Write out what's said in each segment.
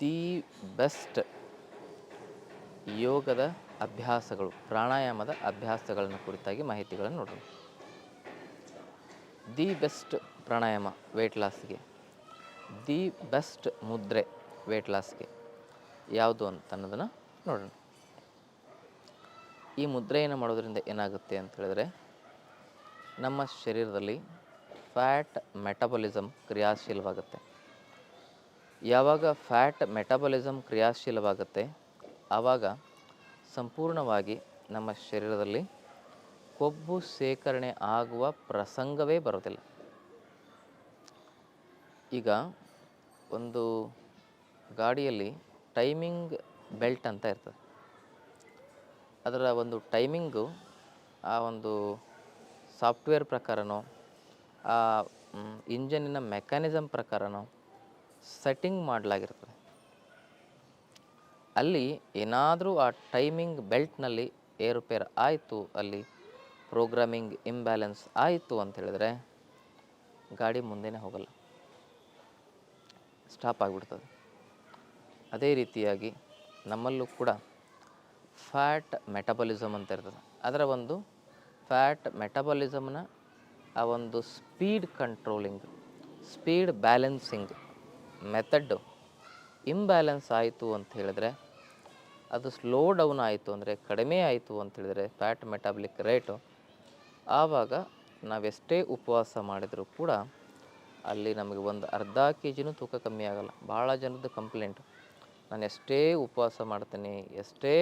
The best ಯೋಗದ ಅಭ್ಯಾಸಗಳು, ಪ್ರಾಣಾಯಾಮದ ಅಭ್ಯಾಸಗಳನ್ನು ಕುರಿತಾಗಿ ಮಾಹಿತಿಗಳನ್ನು ನೋಡೋಣ. ದಿ ಬೆಸ್ಟ್ ಪ್ರಾಣಾಯಾಮ ವೆಯ್ಟ್ ಲಾಸ್ಗೆ. ದಿ ಬೆಸ್ಟ್ ಮುದ್ರೆ ವೆಯ್ಟ್ ಲಾಸ್ಗೆ. ಯಾವುದು ಅಂತ ಅನ್ನೋದನ್ನು ನೋಡೋಣ. ಈ ಮುದ್ರೆಯನ್ನು ಮಾಡೋದರಿಂದ ಏನಾಗುತ್ತೆ ಅಂತ ಹೇಳಿದ್ರೆ, ನಮ್ಮ ಶರೀರದಲ್ಲಿ ಫ್ಯಾಟ್ ಮೆಟಬಲಿಸಮ್ ಕ್ರಿಯಾಶೀಲವಾಗುತ್ತೆ. ಯಾವಾಗ ಫ್ಯಾಟ್ ಮೆಟಾಬಲಿಸಮ್ ಕ್ರಿಯಾಶೀಲವಾಗುತ್ತೆ, ಆವಾಗ ಸಂಪೂರ್ಣವಾಗಿ ನಮ್ಮ ಶರೀರದಲ್ಲಿ ಕೊಬ್ಬು ಶೇಖರಣೆ ಆಗುವ ಪ್ರಸಂಗವೇ ಬರೋದಿಲ್ಲ ಈಗ ಒಂದು ಗಾಡಿಯಲ್ಲಿ ಟೈಮಿಂಗ್ ಬೆಲ್ಟ್ ಅಂತ ಇರ್ತದೆ. ಅದರ ಒಂದು ಟೈಮಿಂಗು, ಆ ಒಂದು ಸಾಫ್ಟ್ವೇರ್ ಪ್ರಕಾರನೋ, ಆ ಇಂಜನಿನ ಮೆಕ್ಯಾನಿಸಮ್ ಪ್ರಕಾರನೋ ಸೆಟ್ಟಿಂಗ್ ಮಾಡಲಾಗಿರ್ತದೆ. ಅಲ್ಲಿ ಏನಾದರೂ ಆ ಟೈಮಿಂಗ್ ಬೆಲ್ಟ್ನಲ್ಲಿ ಏರುಪೇರು ಆಯಿತು, ಅಲ್ಲಿ ಪ್ರೋಗ್ರಾಮಿಂಗ್ ಇಂಬ್ಯಾಲೆನ್ಸ್ ಆಯಿತು ಅಂತ ಹೇಳಿದ್ರೆ ಗಾಡಿ ಮುಂದೆನೇ ಹೋಗಲ್ಲ. ಸ್ಟಾಪ್ ಆಗಿಬಿಡ್ತದೆ. ಅದೇ ರೀತಿಯಾಗಿ ನಮ್ಮಲ್ಲೂ ಕೂಡ ಫ್ಯಾಟ್ ಮೆಟಬಲಿಸಮ್ ಅಂತ ಇರ್ತದೆ. ಅದರ ಒಂದು ಫ್ಯಾಟ್ ಮೆಟಬಲಿಸಮ್ನ ಆ ಒಂದು speed controlling speed balancing method imbalance ಆಯಿತು ಅಂತ ಹೇಳಿದ್ರೆ, ಅದು ಸ್ಲೋ ಡೌನ್ ಆಯಿತು ಅಂದರೆ ಕಡಿಮೆ ಆಯಿತು ಅಂತ ಹೇಳಿದ್ರೆ ಫ್ಯಾಟ್ ಮೆಟಾಬ್ಲಿಕ್ ರೇಟು. ಆವಾಗ ನಾವೆಷ್ಟೇ ಉಪವಾಸ ಮಾಡಿದರೂ ಕೂಡ ಅಲ್ಲಿ ನಮಗೆ ಒಂದು ಅರ್ಧ ಕೆ ಜಿನೂ ತೂಕ ಕಮ್ಮಿ ಆಗಲ್ಲ. ಭಾಳ ಜನದ ಕಂಪ್ಲೇಂಟ್. ನಾನು ಎಷ್ಟೇ ಉಪವಾಸ ಮಾಡ್ತೀನಿ, ಎಷ್ಟೇ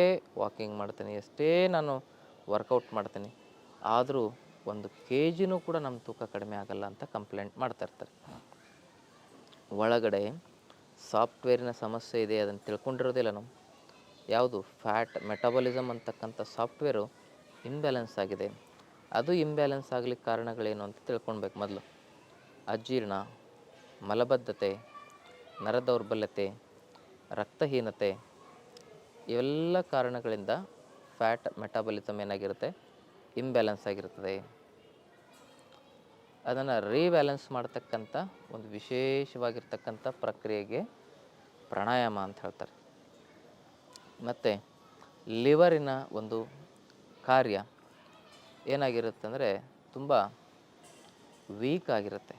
ವಾಕಿಂಗ್ ಮಾಡ್ತೀನಿ, ಎಷ್ಟೇ ನಾನು ವರ್ಕೌಟ್ ಮಾಡ್ತೀನಿ, ಆದರೂ ಒಂದು ಕೆ ಜಿನೂ ಕೂಡ ನಮ್ಮ ತೂಕ ಕಡಿಮೆ ಆಗಲ್ಲ ಅಂತ ಕಂಪ್ಲೇಂಟ್ ಮಾಡ್ತಾ ಇರ್ತಾರೆ. ಒಳಗಡೆ ಸಾಫ್ಟ್ವೇರಿನ ಸಮಸ್ಯೆ ಇದೆ ಅದನ್ನು ತಿಳ್ಕೊಂಡಿರೋದಿಲ್ಲ ನಾವು. ಯಾವುದು? ಫ್ಯಾಟ್ ಮೆಟಬಲಿಸಮ್ ಅಂತಕ್ಕಂಥ ಸಾಫ್ಟ್ವೇರು ಇಂಬ್ಯಾಲೆನ್ಸ್ ಆಗಿದೆ. ಅದು ಇಂಬ್ಯಾಲೆನ್ಸ್ ಆಗಲಿಕ್ಕೆ ಕಾರಣಗಳೇನು ಅಂತ ತಿಳ್ಕೊಳ್ಬೇಕು ಮೊದಲು. ಅಜೀರ್ಣ, ಮಲಬದ್ಧತೆ, ನರದೌರ್ಬಲ್ಯತೆ, ರಕ್ತಹೀನತೆ ಇವೆಲ್ಲ ಕಾರಣಗಳಿಂದ ಫ್ಯಾಟ್ ಮೆಟಾಬಲಿಸಮ್ ಏನಾಗಿರುತ್ತೆ? ಇಂಬ್ಯಾಲೆನ್ಸ್ ಆಗಿರ್ತದೆ. ಅದನ್ನು ರೀಬ್ಯಾಲೆನ್ಸ್ ಮಾಡ್ತಕ್ಕಂಥ ಒಂದು ವಿಶೇಷವಾಗಿರ್ತಕ್ಕಂಥ ಪ್ರಕ್ರಿಯೆಗೆ ಪ್ರಾಣಾಯಾಮ ಅಂತ ಹೇಳ್ತಾರೆ. ಮತ್ತು ಲಿವರಿನ ಒಂದು ಕಾರ್ಯ ಏನಾಗಿರುತ್ತೆ ಅಂದರೆ ತುಂಬ ವೀಕ್ ಆಗಿರುತ್ತೆ,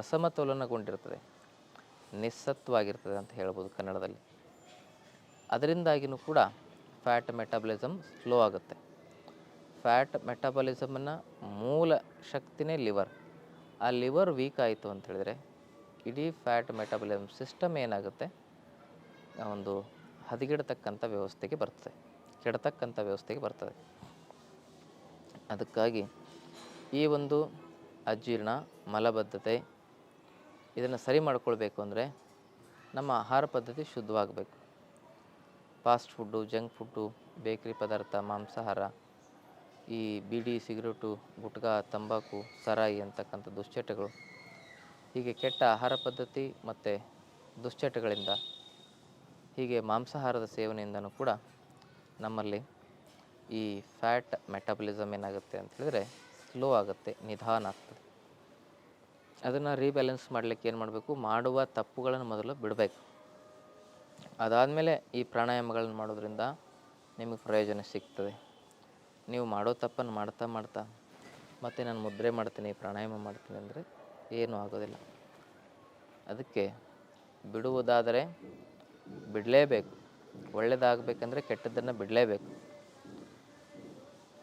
ಅಸಮತೋಲನಗೊಂಡಿರ್ತದೆ ನಿಸ್ಸತ್ವಾಗಿರ್ತದೆ ಅಂತ ಹೇಳ್ಬೋದು ಕನ್ನಡದಲ್ಲಿ. ಅದರಿಂದಾಗಿಯೂ ಕೂಡ ಫ್ಯಾಟ್ ಮೆಟಾಬಲಿಸಮ್ ಸ್ಲೋ ಆಗುತ್ತೆ. ಫ್ಯಾಟ್ ಮೆಟಾಬಲಿಸಮನ್ನು ಮೂಲ ಶಕ್ತಿನೇ ಲಿವರ್. ಆ ಲಿವರ್ ವೀಕ್ ಆಯಿತು ಅಂತ ಹೇಳಿದ್ರೆ ಇಡೀ ಫ್ಯಾಟ್ ಮೆಟಬಾಲಿಸಮ್ ಸಿಸ್ಟಮ್ ಏನಾಗುತ್ತೆ? ಒಂದು ಹದಗೆಡ್ತಕ್ಕಂಥ ವ್ಯವಸ್ಥೆಗೆ ಬರ್ತದೆ. ಕೆಡತಕ್ಕಂಥ ವ್ಯವಸ್ಥೆಗೆ ಬರ್ತದೆ. ಅದಕ್ಕಾಗಿ ಈ ಒಂದು ಅಜೀರ್ಣ, ಮಲಬದ್ಧತೆ ಇದನ್ನು ಸರಿ ಮಾಡ್ಕೊಳ್ಬೇಕು ಅಂದರೆ ನಮ್ಮ ಆಹಾರ ಪದ್ಧತಿ ಶುದ್ಧವಾಗಬೇಕು. Fast food, junk food, bakery ಪದಾರ್ಥ, ಮಾಂಸಾಹಾರ ಈ ಬೀಡಿ, ಸಿಗರೇಟು, ಗುಟ್ಕಾ, ತಂಬಾಕು, ಸರಾಯಿ ಅಂತಕ್ಕಂಥ ದುಶ್ಚಟಗಳು. ಹೀಗೆ ಕೆಟ್ಟ ಆಹಾರ ಪದ್ಧತಿ ಮತ್ತು ದುಶ್ಚಟಗಳಿಂದ ಹೀಗೆ ಮಾಂಸಾಹಾರದ ಸೇವನೆಯಿಂದನೂ ಕೂಡ ನಮ್ಮಲ್ಲಿ ಈ ಫ್ಯಾಟ್ ಮೆಟಾಬಲಿಸಮ್ ಏನಾಗುತ್ತೆ ಅಂತ ಹೇಳಿದ್ರೆ ಸ್ಲೋ ಆಗುತ್ತೆ, ನಿಧಾನ ಆಗ್ತದೆ. ಅದನ್ನು ರೀಬ್ಯಾಲೆನ್ಸ್ ಮಾಡಲಿಕ್ಕೆ ಏನು ಮಾಡಬೇಕು? ಮಾಡುವ ತಪ್ಪುಗಳನ್ನು ಮೊದಲು ಬಿಡಬೇಕು. ಅದಾದಮೇಲೆ ಈ ಪ್ರಾಣಾಯಾಮಗಳನ್ನು ಮಾಡೋದ್ರಿಂದ ನಿಮಗೆ ಪ್ರಯೋಜನ ಸಿಗ್ತದೆ. ನೀವು ಮಾಡೋ ತಪ್ಪನ್ನು ಮಾಡ್ತಾ ಮಾಡ್ತಾ ಮತ್ತು ನಾನು ಮುದ್ರೆ ಮಾಡ್ತೀನಿ, ಪ್ರಾಣಾಯಾಮ ಮಾಡ್ತೀನಿ ಅಂದರೆ ಏನೂ ಆಗೋದಿಲ್ಲ. ಅದಕ್ಕೆ ಬಿಡುವುದಾದರೆ ಬಿಡಲೇಬೇಕು. ಒಳ್ಳೆಯದಾಗಬೇಕಂದ್ರೆ ಕೆಟ್ಟದ್ದನ್ನು ಬಿಡಲೇಬೇಕು.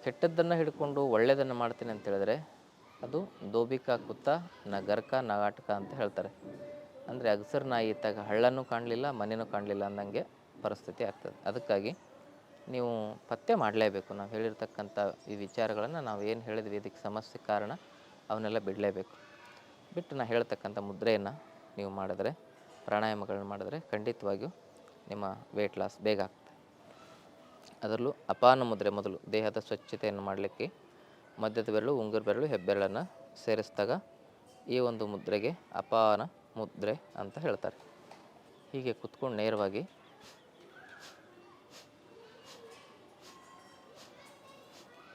ಕೆಟ್ಟದ್ದನ್ನು ಹಿಡ್ಕೊಂಡು ಒಳ್ಳೆಯದನ್ನು ಮಾಡ್ತೀನಿ ಅಂತ ಹೇಳಿದ್ರೆ ಅದು ದೋಬಿಕಾ ಕುತ್ತ ನಗರ್ಕ ನಗಾಟಕ ಅಂತ ಹೇಳ್ತಾರೆ. ಅಂದರೆ ಅಗಸರ್ ನಾಯಿ ಇದ್ದಾಗ ಹಳ್ಳನೂ ಕಾಣಲಿಲ್ಲ ಮನೆಯೂ ಕಾಣಲಿಲ್ಲ ಅಂದಂಗೆ ಪರಿಸ್ಥಿತಿ ಆಗ್ತದೆ. ಅದಕ್ಕಾಗಿ ನೀವು ಪತ್ತೆ ಮಾಡಲೇಬೇಕು. ನಾವು ಹೇಳಿರ್ತಕ್ಕಂಥ ಈ ವಿಚಾರಗಳನ್ನು ನಾವು ಏನು ಹೇಳಿದ್ವಿ, ಇದಕ್ಕೆ ಸಮಸ್ಯೆ ಕಾರಣ ಅವನ್ನೆಲ್ಲ ಬಿಡಲೇಬೇಕು. ಬಿಟ್ಟು ನಾನು ಹೇಳ್ತಕ್ಕಂಥ ಮುದ್ರೆಯನ್ನು ನೀವು ಮಾಡಿದ್ರೆ, ಪ್ರಾಣಾಯಾಮಗಳನ್ನ ಮಾಡಿದ್ರೆ ಖಂಡಿತವಾಗಿಯೂ ನಿಮ್ಮ ವೆಯ್ಟ್ ಲಾಸ್ ಬೇಗ ಆಗ್ತದೆ. ಅದರಲ್ಲೂ ಅಪಾನ ಮುದ್ರೆ ಮೊದಲು, ದೇಹದ ಸ್ವಚ್ಛತೆಯನ್ನು ಮಾಡಲಿಕ್ಕೆ ಮಧ್ಯದ ಬೆರಳು, ಉಂಗುರ ಬೆರಳು, ಹೆಬ್ಬೆರಳನ್ನು ಸೇರಿಸಿದಾಗ ಈ ಒಂದು ಮುದ್ರೆಗೆ ಅಪಾನ ಮುದ್ರೆ ಅಂತ ಹೇಳ್ತಾರೆ. ಹೀಗೆ ಕುತ್ಕೊಂಡು ನೇರವಾಗಿ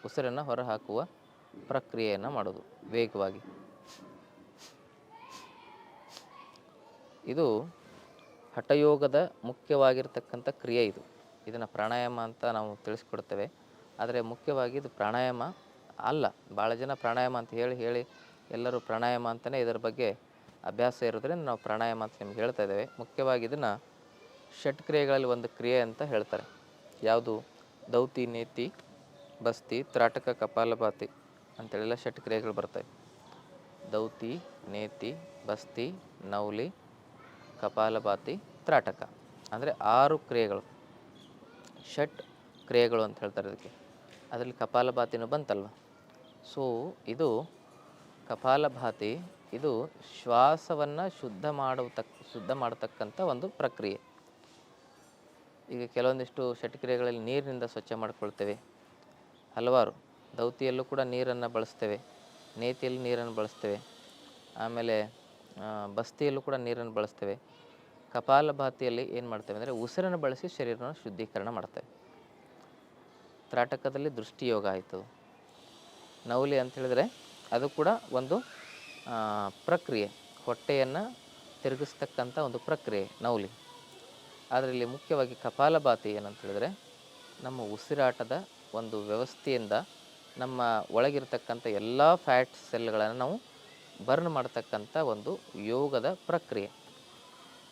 ಉಸಿರನ್ನು ಹೊರಹಾಕುವ ಪ್ರಕ್ರಿಯೆಯನ್ನು ಮಾಡೋದು, ವೇಗವಾಗಿ. ಇದು ಹಠಯೋಗದ ಮುಖ್ಯವಾಗಿರ್ತಕ್ಕಂಥ ಕ್ರಿಯೆ ಇದು. ಇದನ್ನು ಪ್ರಾಣಾಯಾಮ ಅಂತ ನಾವು ತಿಳಿಸ್ಕೊಡ್ತೇವೆ. ಆದರೆ ಮುಖ್ಯವಾಗಿ ಇದು ಪ್ರಾಣಾಯಾಮ ಅಲ್ಲ. ಭಾಳ ಜನ ಪ್ರಾಣಾಯಾಮ ಅಂತ ಹೇಳಿ ಹೇಳಿ ಎಲ್ಲರೂ ಪ್ರಾಣಾಯಾಮ ಅಂತಲೇ ಇದರ ಬಗ್ಗೆ ಅಭ್ಯಾಸ ಇರೋದ್ರಿಂದ ನಾವು ಪ್ರಾಣಾಯಾಮ ಅಂತ ನಿಮ್ಗೆ ಹೇಳ್ತಾ ಇದ್ದೇವೆ. ಮುಖ್ಯವಾಗಿ ಇದನ್ನು ಷಟ್ ಕ್ರಿಯೆಗಳಲ್ಲಿ ಒಂದು ಕ್ರಿಯೆ ಅಂತ ಹೇಳ್ತಾರೆ. ಯಾವುದು? ದೌತಿ, ನೇತಿ ಬಸ್ತಿ, ತ್ರಾಟಕ ಕಪಾಲಭಾತಿ ಅಂತೇಳೆಲ್ಲ ಷಟ್ ಕ್ರಿಯೆಗಳು ಬರ್ತವೆ. ದೌತಿ, ನೇತಿ, ಬಸ್ತಿ, ನೌಲಿ ಕಪಾಲಭಾತಿ ತ್ರಾಟಕ ಅಂದರೆ ಆರು ಕ್ರಿಯೆಗಳು. ಷಟ್ ಕ್ರಿಯೆಗಳು ಅಂತ ಹೇಳ್ತಾರೆ ಅದಕ್ಕೆ. ಅದರಲ್ಲಿ ಕಪಾಲಭಾತಿನೂ ಬಂತಲ್ವ? ಸೊ ಇದು ಕಪಾಲಭಾತಿ ಇದು ಶ್ವಾಸವನ್ನು ಶುದ್ಧ ಮಾಡತಕ್ಕ ಶುದ್ಧ ಮಾಡತಕ್ಕಂಥ ಒಂದು ಪ್ರಕ್ರಿಯೆ. ಈಗ ಕೆಲವೊಂದಿಷ್ಟು ಷಟ್ಕ್ರಿಯೆಗಳಲ್ಲಿ ನೀರಿನಿಂದ ಸ್ವಚ್ಛ ಮಾಡ್ಕೊಳ್ತೇವೆ. ಹಲವಾರು ದೌತಿಯಲ್ಲೂ ಕೂಡ ನೀರನ್ನು ಬಳಸ್ತೇವೆ, ನೇತಿಯಲ್ಲಿ ನೀರನ್ನು ಬಳಸ್ತೇವೆ, ಆಮೇಲೆ ಬಸ್ತಿಯಲ್ಲೂ ಕೂಡ ನೀರನ್ನು ಬಳಸ್ತೇವೆ. ಕಪಾಲಭಾತಿಯಲ್ಲಿ ಏನು ಮಾಡ್ತೇವೆ ಅಂದರೆ ಉಸಿರನ್ನು ಬಳಸಿ ಶರೀರವನ್ನು ಶುದ್ಧೀಕರಣ ಮಾಡ್ತೇವೆ. ತ್ರಾಟಕದಲ್ಲಿ ದೃಷ್ಟಿಯೋಗ ಆಯಿತು. ನೌಲಿ ಅಂತ ಹೇಳಿದ್ರೆ ಅದು ಕೂಡ ಒಂದು ಪ್ರಕ್ರಿಯೆ, ಹೊಟ್ಟೆಯನ್ನು ತಿರುಗಿಸ್ತಕ್ಕಂಥ ಒಂದು ಪ್ರಕ್ರಿಯೆ, ನೌಲಿ. ಅದರಲ್ಲಿ ಮುಖ್ಯವಾಗಿ ಕಪಾಲಭಾತಿ ಏನಂತ ಹೇಳಿದ್ರೆ ನಮ್ಮ ಉಸಿರಾಟದ ಒಂದು ವ್ಯವಸ್ಥೆಯಿಂದ ನಮ್ಮ ಒಳಗಿರ್ತಕ್ಕಂಥ ಎಲ್ಲ ಫ್ಯಾಟ್ ಸೆಲ್ಗಳನ್ನು ನಾವು ಬರ್ನ್ ಮಾಡ್ತಕ್ಕಂಥ ಒಂದು ಯೋಗದ ಪ್ರಕ್ರಿಯೆ.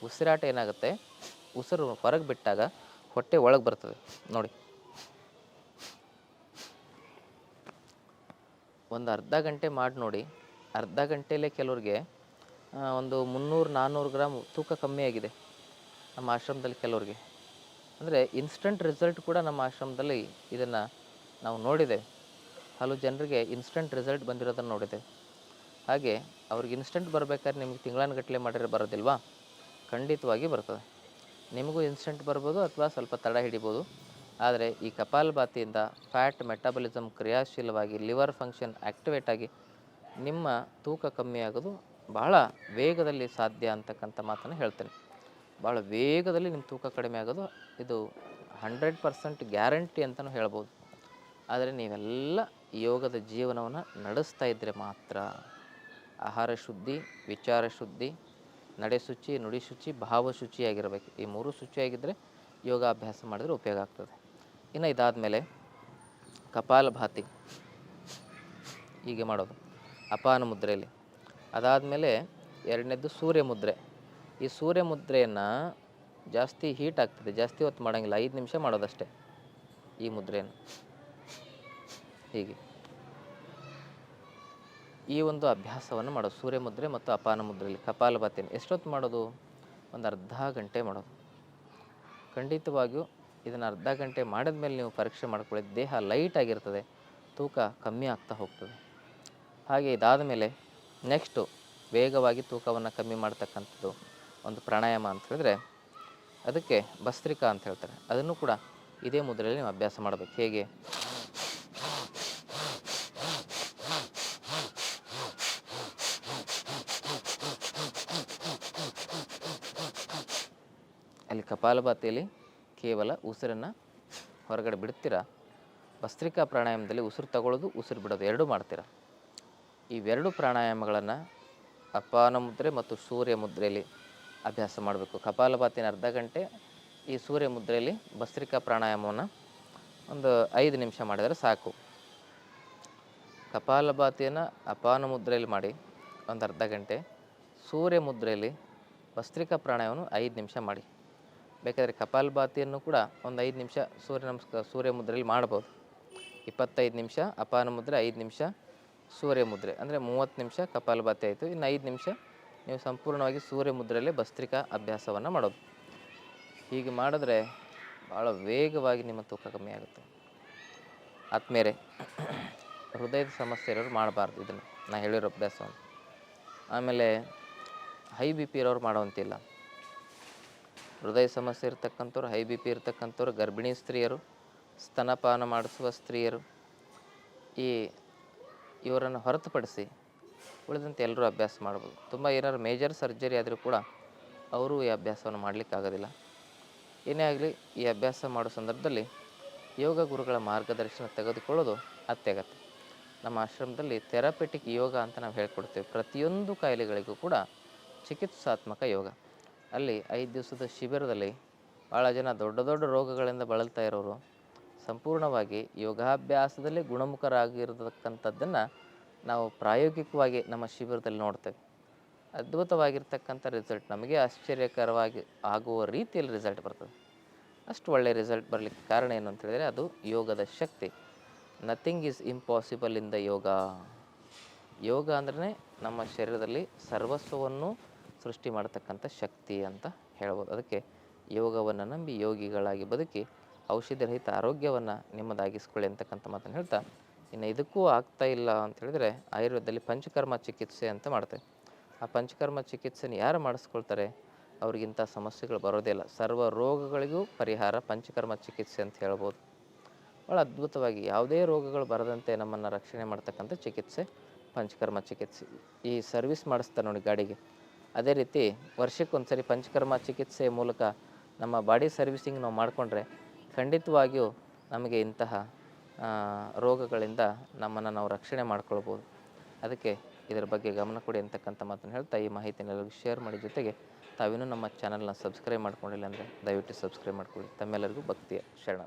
ಉಸಿರಾಟ ಏನಾಗುತ್ತೆ? ಉಸಿರು ಹೊರಗೆ ಬಿಟ್ಟಾಗ ಹೊಟ್ಟೆ ಒಳಗೆ ಬರ್ತದೆ. ನೋಡಿ. ಒಂದು ಅರ್ಧ ಗಂಟೆ ಮಾಡಿ ನೋಡಿ. ಅರ್ಧ ಗಂಟೆಯಲ್ಲೇ ಕೆಲವ್ರಿಗೆ ಒಂದು ಮುನ್ನೂರು ನಾನ್ನೂರು ಗ್ರಾಮ್ ತೂಕ ಕಮ್ಮಿ ಆಗಿದೆ ನಮ್ಮ ಆಶ್ರಮದಲ್ಲಿ ಕೆಲವ್ರಿಗೆ. ಅಂದರೆ ಇನ್ಸ್ಟಂಟ್ ರಿಸಲ್ಟ್ ಕೂಡ ನಮ್ಮ ಆಶ್ರಮದಲ್ಲಿ ಇದನ್ನು ನಾವು ನೋಡಿದ್ದೇವೆ ಹಲವು ಜನರಿಗೆ ಇನ್ಸ್ಟಂಟ್ ರಿಸಲ್ಟ್ ಬಂದಿರೋದನ್ನು ನೋಡಿದ್ದೇವೆ ಹಾಗೆ ಅವ್ರಿಗೆ ಇನ್ಸ್ಟಂಟ್ ಬರಬೇಕಾದ್ರೆ ನಿಮ್ಗೆ ತಿಂಗಳಾನುಗಟ್ಟಲೆ ಮಾಡಿದ್ರೆ ಬರೋದಿಲ್ವಾ? ಖಂಡಿತವಾಗಿ ಬರ್ತದೆ. ನಿಮಗೂ ಇನ್ಸ್ಟಂಟ್ ಬರ್ಬೋದು ಅಥವಾ ಸ್ವಲ್ಪ ತಡ ಹಿಡಿಬೋದು. ಆದರೆ ಈ ಕಪಾಲಭಾತಿಯಿಂದ ಫ್ಯಾಟ್ ಮೆಟಾಬಲಿಸಮ್ ಕ್ರಿಯಾಶೀಲವಾಗಿ ಲಿವರ್ ಫಂಕ್ಷನ್ ಆ್ಯಕ್ಟಿವೇಟ್ ಆಗಿ ನಿಮ್ಮ ತೂಕ ಕಮ್ಮಿ ಆಗೋದು ಬಹಳ ವೇಗದಲ್ಲಿ ಸಾಧ್ಯ ಅಂತಕ್ಕಂಥ ಮಾತನ್ನು ಹೇಳ್ತೇನೆ. ಭಾಳ ವೇಗದಲ್ಲಿ ನಿಮ್ಮ ತೂಕ ಕಡಿಮೆ ಆಗೋದು, ಇದು ಹಂಡ್ರೆಡ್ ಪರ್ಸೆಂಟ್ ಗ್ಯಾರಂಟಿ ಅಂತಲೂ ಹೇಳ್ಬೋದು. ಆದರೆ ನೀವೆಲ್ಲ ಯೋಗದ ಜೀವನವನ್ನು ನಡೆಸ್ತಾ ಇದ್ದರೆ ಮಾತ್ರ ಆಹಾರ ಶುದ್ಧಿ, ವಿಚಾರ ಶುದ್ಧಿ, ನಡೆ ಶುಚಿ, ನುಡಿ ಶುಚಿ, ಭಾವ ಶುಚಿಯಾಗಿರಬೇಕು ಈ ಮೂರು ಶುಚಿಯಾಗಿದ್ದರೆ ಯೋಗಾಭ್ಯಾಸ ಮಾಡಿದರೆ ಉಪಯೋಗ ಆಗ್ತದೆ. ಇನ್ನು ಇದಾದಮೇಲೆ ಕಪಾಲಭಾತಿ ಹೀಗೆ ಮಾಡೋದು. ಅಪಾನ ಮುದ್ರೆಯಲ್ಲಿ. ಅದಾದಮೇಲೆ ಎರಡನೇದ್ದು ಸೂರ್ಯ ಮುದ್ರೆ. ಈ ಸೂರ್ಯ ಮುದ್ರೆಯನ್ನು ಜಾಸ್ತಿ ಹೀಟ್ ಆಗ್ತದೆ, ಜಾಸ್ತಿ ಹೊತ್ತು ಮಾಡೋಂಗಿಲ್ಲ, ಐದು ನಿಮಿಷ ಮಾಡೋದಷ್ಟೇ ಈ ಮುದ್ರೆಯನ್ನು. ಹೀಗೆ. ಈ ಒಂದು ಅಭ್ಯಾಸವನ್ನು ಮಾಡೋದು ಸೂರ್ಯ ಮುದ್ರೆ ಮತ್ತು ಅಪಾನ ಮುದ್ರೆಯಲ್ಲಿ ಕಪಾಲಭಾತಿಯನ್ನು ಎಷ್ಟೊತ್ತು ಮಾಡೋದು? ಒಂದು ಅರ್ಧ ಗಂಟೆ ಮಾಡೋದು. ಖಂಡಿತವಾಗಿಯೂ ಇದನ್ನು ಅರ್ಧ ಗಂಟೆ ಮಾಡಿದ ಮೇಲೆ ನೀವು ಪರೀಕ್ಷೆ ಮಾಡ್ಕೊಳ್ಳಿ, ದೇಹ ಲೈಟ್ ಆಗಿರ್ತದೆ, ತೂಕ ಕಮ್ಮಿ ಆಗ್ತಾ ಹೋಗ್ತದೆ. ಹಾಗೆ ಇದಾದ ಮೇಲೆ ನೆಕ್ಸ್ಟು ವೇಗವಾಗಿ ತೂಕವನ್ನು ಕಮ್ಮಿ ಮಾಡ್ತಕ್ಕಂಥದ್ದು. ಒಂದು ಪ್ರಾಣಾಯಾಮ ಅಂತ ಹೇಳಿದ್ರೆ ಅದಕ್ಕೆ ಭಸ್ತ್ರಿಕಾ ಅಂತ ಹೇಳ್ತಾರೆ. ಅದನ್ನು ಕೂಡ ಇದೇ ಮುದ್ರೆಯಲ್ಲಿ ನೀವು ಅಭ್ಯಾಸ ಮಾಡಬೇಕು. ಹೇಗೆ? ಅಲ್ಲಿ ಕಪಾಲಭಾತಿಯಲ್ಲಿ ಕೇವಲ ಉಸಿರನ್ನು ಹೊರಗಡೆ ಬಿಡ್ತೀರಾ ಭಸ್ತ್ರಿಕಾ ಪ್ರಾಣಾಯಾಮದಲ್ಲಿ ಉಸಿರು ತಗೊಳ್ಳೋದು, ಉಸಿರು ಬಿಡೋದು ಎರಡೂ ಮಾಡ್ತೀರಾ? ಇವೆರಡು ಪ್ರಾಣಾಯಾಮಗಳನ್ನು ಅಪಾನ ಮುದ್ರೆ ಮತ್ತು ಸೂರ್ಯ ಮುದ್ರೆಯಲ್ಲಿ ಅಭ್ಯಾಸ ಮಾಡಬೇಕು. ಕಪಾಲಭಾತಿನ ಅರ್ಧ ಗಂಟೆ ಈ ಸೂರ್ಯ ಮುದ್ರೆಯಲ್ಲಿ ಭಸ್ತ್ರಿಕಾ ಪ್ರಾಣಾಯಾಮವನ್ನು ಒಂದು ಐದು ನಿಮಿಷ ಮಾಡಿದರೆ ಸಾಕು. ಕಪಾಲಭಾತಿಯನ್ನು ಅಪಾನ ಮುದ್ರೆಯಲ್ಲಿ ಮಾಡಿ ಒಂದು ಅರ್ಧ ಗಂಟೆ, ಸೂರ್ಯ ಮುದ್ರೆಯಲ್ಲಿ ಭಸ್ತ್ರಿಕಾ ಪ್ರಾಣಾಯಾಮವನ್ನು ಐದು ನಿಮಿಷ ಮಾಡಿ. ಬೇಕಾದರೆ ಕಪಾಲಭಾತಿಯನ್ನು ಕೂಡ ಒಂದು ಐದು ನಿಮಿಷ ಸೂರ್ಯ ನಮಸ್ಕಾರ ಸೂರ್ಯ ಮುದ್ರೆಯಲ್ಲಿ ಮಾಡ್ಬೋದು. ಇಪ್ಪತ್ತೈದು ನಿಮಿಷ ಅಪಾನ ಮುದ್ರೆ, ಐದು ನಿಮಿಷ ಸೂರ್ಯ ಮುದ್ರೆ. ಅಂದರೆ ಮೂವತ್ತು ನಿಮಿಷ ಕಪಾಲಭಾತಿ ಆಯಿತು. ಇನ್ನು ಐದು ನಿಮಿಷ ನೀವು ಸಂಪೂರ್ಣವಾಗಿ ಸೂರ್ಯ ಮುದ್ರೆಯಲ್ಲಿ ಭಸ್ತ್ರಿಕಾ ಅಭ್ಯಾಸವನ್ನು ಮಾಡೋದು. ಹೀಗೆ ಮಾಡಿದ್ರೆ ಭಾಳ ವೇಗವಾಗಿ ನಿಮ್ಮ ತೂಕ ಕಮ್ಮಿ ಆಗುತ್ತೆ. ಆದ್ಮೇಲೆ ಹೃದಯದ ಸಮಸ್ಯೆ ಇರೋರು ಮಾಡಬಾರ್ದು ಇದನ್ನು. ನಾ ಹೇಳಿರೋ ಅಭ್ಯಾಸವನ್ನು. ಆಮೇಲೆ ಹೈ ಬಿ ಪಿ ಇರೋರು ಮಾಡುವಂತಿಲ್ಲ. ಹೃದಯ ಸಮಸ್ಯೆ ಇರ್ತಕ್ಕಂಥವ್ರು ಹೈ ಬಿ ಪಿ ಇರ್ತಕ್ಕಂಥವ್ರು, ಗರ್ಭಿಣಿ ಸ್ತ್ರೀಯರು, ಸ್ತನಪಾನ ಮಾಡಿಸುವ ಸ್ತ್ರೀಯರು, ಈ ಇವರನ್ನು ಹೊರತುಪಡಿಸಿ ಉಳಿದಂತೆ ಎಲ್ಲರೂ ಅಭ್ಯಾಸ ಮಾಡ್ಬೋದು. ತುಂಬ ಏನಾದ್ರು ಮೇಜರ್ ಸರ್ಜರಿ ಆದರೂ ಕೂಡ ಅವರು ಈ ಅಭ್ಯಾಸವನ್ನು ಮಾಡಲಿಕ್ಕಾಗೋದಿಲ್ಲ ಏನೇ ಆಗಲಿ ಈ ಅಭ್ಯಾಸ ಮಾಡೋ ಸಂದರ್ಭದಲ್ಲಿ ಯೋಗ ಗುರುಗಳ ಮಾರ್ಗದರ್ಶನ ತೆಗೆದುಕೊಳ್ಳೋದು ಅತ್ಯಗತ್ಯ. ನಮ್ಮ ಆಶ್ರಮದಲ್ಲಿ ಥೆರಪೆಟಿಕ್ ಯೋಗ ಅಂತ ನಾವು ಹೇಳ್ಕೊಡ್ತೇವೆ. ಪ್ರತಿಯೊಂದು ಕಾಯಿಲೆಗಳಿಗೂ ಕೂಡ ಚಿಕಿತ್ಸಾತ್ಮಕ ಯೋಗ. ಅಲ್ಲಿ ಐದು ದಿವಸದ ಶಿಬಿರದಲ್ಲಿ ಭಾಳ ಜನ ದೊಡ್ಡ ದೊಡ್ಡ ರೋಗಗಳಿಂದ ಬಳಲ್ತಾ ಇರೋರು ಸಂಪೂರ್ಣವಾಗಿ ಯೋಗಾಭ್ಯಾಸದಲ್ಲಿ ಗುಣಮುಖರಾಗಿರತಕ್ಕಂಥದ್ದನ್ನು ನಾವು ಪ್ರಾಯೋಗಿಕವಾಗಿ ನಮ್ಮ ಶಿಬಿರದಲ್ಲಿ ನೋಡ್ತೇವೆ. ಅದ್ಭುತವಾಗಿರ್ತಕ್ಕಂಥ ರಿಸಲ್ಟ್ ನಮಗೆ ಆಶ್ಚರ್ಯಕರವಾಗಿ ಆಗುವ ರೀತಿಯಲ್ಲಿ ರಿಸಲ್ಟ್ ಬರ್ತದೆ. ಅಷ್ಟು ಒಳ್ಳೆಯ ರಿಸಲ್ಟ್ ಬರಲಿಕ್ಕೆ ಕಾರಣ ಏನು ಅಂತ ಹೇಳಿದರೆ ಅದು ಯೋಗದ ಶಕ್ತಿ. Nothing is impossible in the yoga yoga ಅಂದ್ರೆ ನಮ್ಮ ಶರೀರದಲ್ಲಿ ಸರ್ವಸ್ವವನ್ನು ಸೃಷ್ಟಿ ಮಾಡತಕ್ಕಂಥ ಶಕ್ತಿ ಅಂತ ಹೇಳ್ಬೋದು. ಅದಕ್ಕೆ ಯೋಗವನ್ನು ನಂಬಿ ಯೋಗಿಗಳಾಗಿ ಬದುಕಿ ಔಷಧಿ ರಹಿತ ಆರೋಗ್ಯವನ್ನು ನಿಮ್ಮದಾಗಿಸ್ಕೊಳ್ಳಿ ಅಂತಕ್ಕಂಥ ಮಾತನ್ನು ಹೇಳ್ತಾ ಇನ್ನು ಇದಕ್ಕೂ ಆಗ್ತಾ ಇಲ್ಲ ಅಂತ ಹೇಳಿದ್ರೆ ಆಯುರ್ವೇದದಲ್ಲಿ ಪಂಚಕರ್ಮ ಚಿಕಿತ್ಸೆ ಅಂತ ಮಾಡ್ತೇವೆ ಆ ಪಂಚಕರ್ಮ ಚಿಕಿತ್ಸೆನ ಯಾರು ಮಾಡಿಸ್ಕೊಳ್ತಾರೆ? ಅವ್ರಿಗಿಂಥ ಸಮಸ್ಯೆಗಳು ಬರೋದೇ ಇಲ್ಲ. ಸರ್ವ ರೋಗಗಳಿಗೂ ಪರಿಹಾರ ಪಂಚಕರ್ಮ ಚಿಕಿತ್ಸೆ ಅಂತ ಹೇಳ್ಬೋದು. ಭಾಳ ಅದ್ಭುತವಾಗಿ ಯಾವುದೇ ರೋಗಗಳು ಬರದಂತೆ ನಮ್ಮನ್ನು ರಕ್ಷಣೆ ಮಾಡ್ತಕ್ಕಂಥ ಚಿಕಿತ್ಸೆ ಪಂಚಕರ್ಮ ಚಿಕಿತ್ಸೆ. ಈ ಸರ್ವಿಸ್ ಮಾಡಿಸ್ತಾರೆ ನೋಡಿ ಗಾಡಿಗೆ. ಅದೇ ರೀತಿ ವರ್ಷಕ್ಕೊಂದ್ಸರಿ ಪಂಚಕರ್ಮ ಚಿಕಿತ್ಸೆ ಮೂಲಕ ನಮ್ಮ ಬಾಡಿ ಸರ್ವಿಸಿಂಗ್ ನಾವು ಮಾಡಿಕೊಂಡ್ರೆ ಖಂಡಿತವಾಗಿಯೂ ನಮಗೆ ಇಂತಹ ರೋಗಗಳಿಂದ ನಮ್ಮನ್ನು ನಾವು ರಕ್ಷಣೆ ಮಾಡ್ಕೊಳ್ಬೋದು. ಅದಕ್ಕೆ ಇದರ ಬಗ್ಗೆ ಗಮನ ಕೊಡಿ ಅಂತಕ್ಕಂಥ ಮಾತನ್ನು ಹೇಳ್ತಾ ಈ ಮಾಹಿತಿನೆಲ್ಲರಿಗೂ ಶೇರ್ ಮಾಡಿ. ಜೊತೆಗೆ ತಾವಿನ್ನೂ ನಮ್ಮ ಚಾನಲ್ನ ಸಬ್ಸ್ಕ್ರೈಬ್ ಮಾಡ್ಕೊಂಡಿಲ್ಲ ಅಂದರೆ ದಯವಿಟ್ಟು ಸಬ್ಸ್ಕ್ರೈಬ್ ಮಾಡ್ಕೊಳ್ಳಿ. ತಮ್ಮೆಲ್ಲರಿಗೂ ಭಕ್ತಿಯ ಶರಣ